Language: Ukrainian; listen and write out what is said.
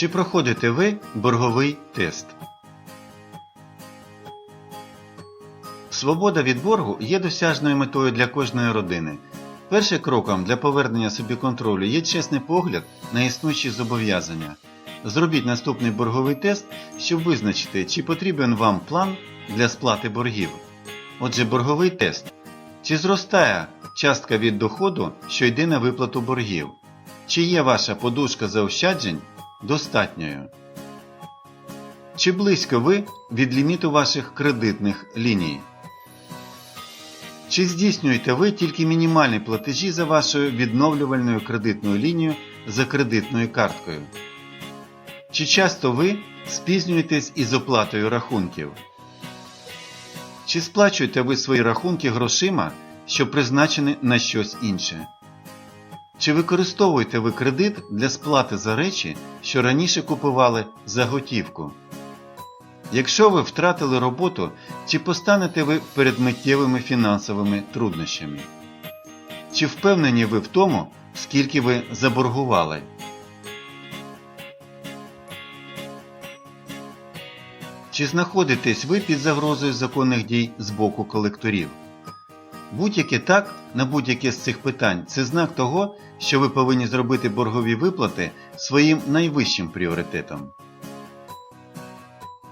Чи проходите ви борговий тест? Свобода від боргу є досяжною метою для кожної родини. Першим кроком для повернення собі контролю є чесний погляд на існуючі зобов'язання. Зробіть наступний борговий тест, щоб визначити, чи потрібен вам план для сплати боргів. Отже, борговий тест. Чи зростає частка від доходу, що йде на виплату боргів? Чи є ваша подушка заощаджень достатньою? Чи близько ви від ліміту ваших кредитних ліній? Чи здійснюєте ви тільки мінімальні платежі за вашою відновлювальною кредитною лінією за кредитною карткою? Чи часто ви спізнюєтесь із оплатою рахунків? Чи сплачуєте ви свої рахунки грошима, що призначені на щось інше? Чи використовуєте ви кредит для сплати за речі, що раніше купували за готівку? Якщо ви втратили роботу, чи постанете ви перед миттєвими фінансовими труднощами? Чи впевнені ви в тому, скільки ви заборгували? Чи знаходитесь ви під загрозою законних дій з боку колекторів? Будь-яке так на будь-яке з цих питань це знак того, що ви повинні зробити боргові виплати своїм найвищим пріоритетом.